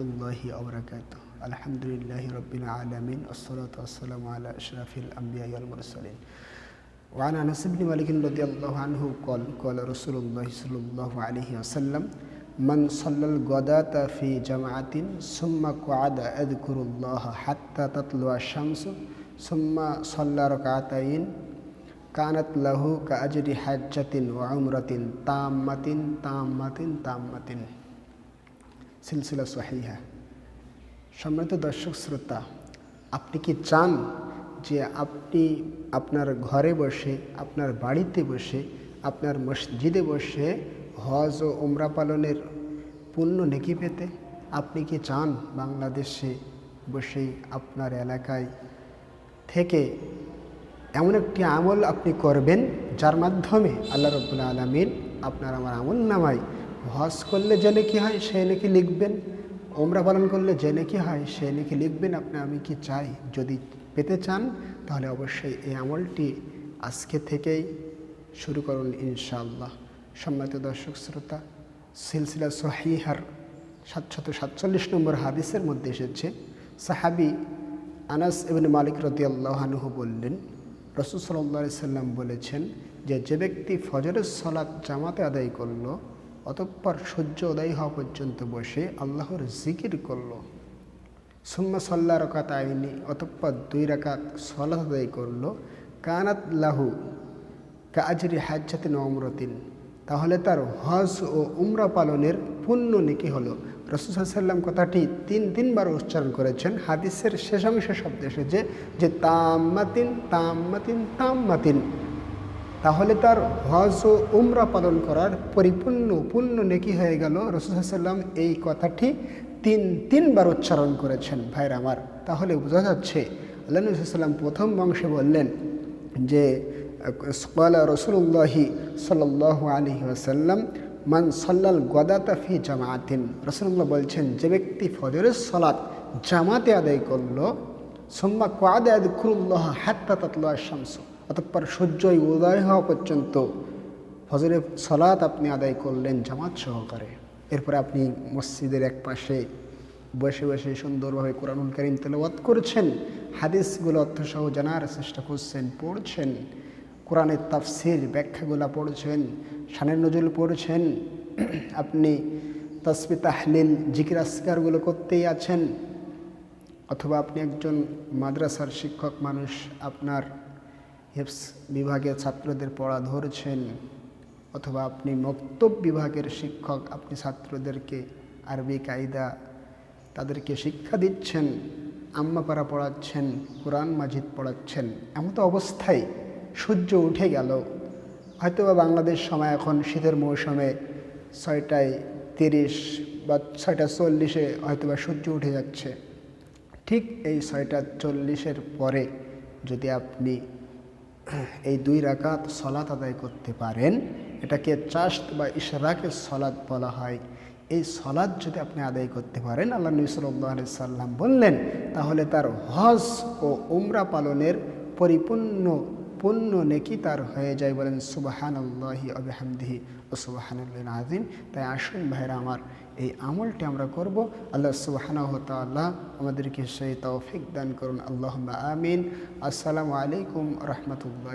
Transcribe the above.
الله وبركاته. الحمد لله رب العالمين الصلاة والسلام على أشرف الأنبياء والمرسلين. وعن أنس بن مالك رضي الله عنه قال قال رسول الله صلى الله عليه وسلم من صلى الغداة في جماعة ثم قعد أذكر الله حتى تطلع الشمس ثم صلى ركعتين كانت له كأجر حجة وعمرة تامة تامة تامة, تامة. সিলসিলা সহিহা। সম্মানিত দর্শক, শ্রোতা, আপনি কি চান যে আপনি আপনার ঘরে বসে, আপনার বাড়িতে বসে, আপনার মসজিদে বসে হজ ও ওমরা পালনের পূর্ণ নেকি পেতে? আপনি কি চান বাংলাদেশে বসেই আপনার এলাকায় থেকে এমন একটি আমল আপনি করবেন, যার মাধ্যমে আল্লাহ রব্বুল আলমিন আপনার আমার আমল নামায় হজ করলে যে নাকি হয়? সে নাকি লিখবেন। ওমরা পালন করলে যে নাকি হয়? সে নাকি লিখবেন, আপনি আমি কি চাই? যদি পেতে চান, তাহলে অবশ্যই এই আমলটি আজকে থেকেই শুরু করুন ইনশাআল্লাহ। সম্মানিত দর্শক, শ্রোতা, সিলসিলা সহিহার সাতশত সাতচল্লিশ নম্বর হাদিসের মধ্যে এসেছে। সাহাবি আনাস এবং মালিক রতি আল্লাহানুহু বললেন, রসুল সাল্লা সাল্লাম বলেছেন যে যে ব্যক্তি ফজরের সলাৎ জামাতে আদায় করল অতঃপর সূর্য উদয় হওয়া পর্যন্ত বসে আল্লাহর জিকির করল। সুম্মা সল্লা রকাত আইনি, অতঃপর দুই রাকাত সলাৎ আদায় করল। কানাত লাহু কাজরি হাজ্জাতিন অমরতিন তাহলে তার হজ ও উমরা পালনের পুণ্য নেকি হলো। রসুসাল্লাম কথাটি তিন তিনবার উচ্চারণ করেছেন। হাদিসের শেষাংশ শব্দ এসেছে যে তাম্মাতিন তাম্মাতিন তাম্মাতিন। তাহলে তার হজ ও উমরা পালন করার পরিপূর্ণ, পূর্ণ নেকি হয়ে গেল। রসুসাল্লাম এই কথাটি তিন, তিনবার উচ্চারণ করেছেন। ভাইর আমার, তাহলে বোঝা যাচ্ছে, আল্লাহ রসুল্লাম প্রথম বংশে বললেন যে রসুল্লাহি সাল্লাহ আলী আসাল্লাম মান সাল্লাল গদাতা ফি জামাতিন রসুল্লাহ বলছেন, যে ব্যক্তি ফজরের সলাৎ জামাতে আদায় করল, সোম্মা কোয়াদ আদুল্লাহ হাত্তা তাতলা শামস। অতঃপর সূর্যই উদয় হওয়া পর্যন্ত ফজরের সলাৎ আপনি আদায় করলেন জামাত সহকারে। এরপরে আপনি মসজিদের এক পাশে বসে বসে সুন্দরভাবে কোরআনুল করিম তেলাওয়াত করছেন, হাদিসগুলো অর্থসহ জানার চেষ্টা করছেন, পড়ছেন, কোরআনের তাফসির ব্যাখ্যাগুলো পড়ছেন সানের নজরুল পড়ছেন, আপনি তসবি তাহলিল, জিকির আসকারগুলো করতেই আছেন, অথবা আপনি একজন মাদ্রাসার শিক্ষক মানুষ, আপনার হেফস বিভাগের ছাত্রদের পড়া ধরছেন অথবা আপনি মক্তব বিভাগের শিক্ষক, আপনি ছাত্রদেরকে আরবি কায়দা তাদেরকে শিক্ষা দিচ্ছেন, আম্মাপাড়া পড়াচ্ছেন, কোরআন মাজিদ পড়াচ্ছেন, এমন তো অবস্থায় সূর্য উঠে গেল। হয়তোবা বাংলাদেশ সময় এখন শীতের মৌসুমে ছয়টায় তিরিশ বা ছয়টা চল্লিশে হয়তোবা সূর্য উঠে যাচ্ছে। ঠিক এই ছয়টা চল্লিশের পরে যদি আপনি এই দুই রাকাত সলাত আদায় করতে পারেন। এটাকে চাষ্ট বা ইশরাকের সলাদ বলা হয়। এই সলাদ যদি আপনি আদায় করতে পারেন, আল্লাহ নবী সাল্লাহ সাল্লাম বললেন, তাহলে তার হজ ও উমরা পালনের পরিপূর্ণ পূর্ণ নেকি তার হয়ে যায় বলেন সুবাহান আল্লাহি আবহামদিহি ও সুবাহানুল্লিন আজিম তাই আসুন ভাইরা আমার, এই আমলটি আমরা করব। আল্লাহ সুবাহানাহ তাল্লাহ আমাদেরকে সেই তৌফিক দান করুন। আল্লাহ আমিন। আসসালামু আলাইকুম রহমতুল্লাহ।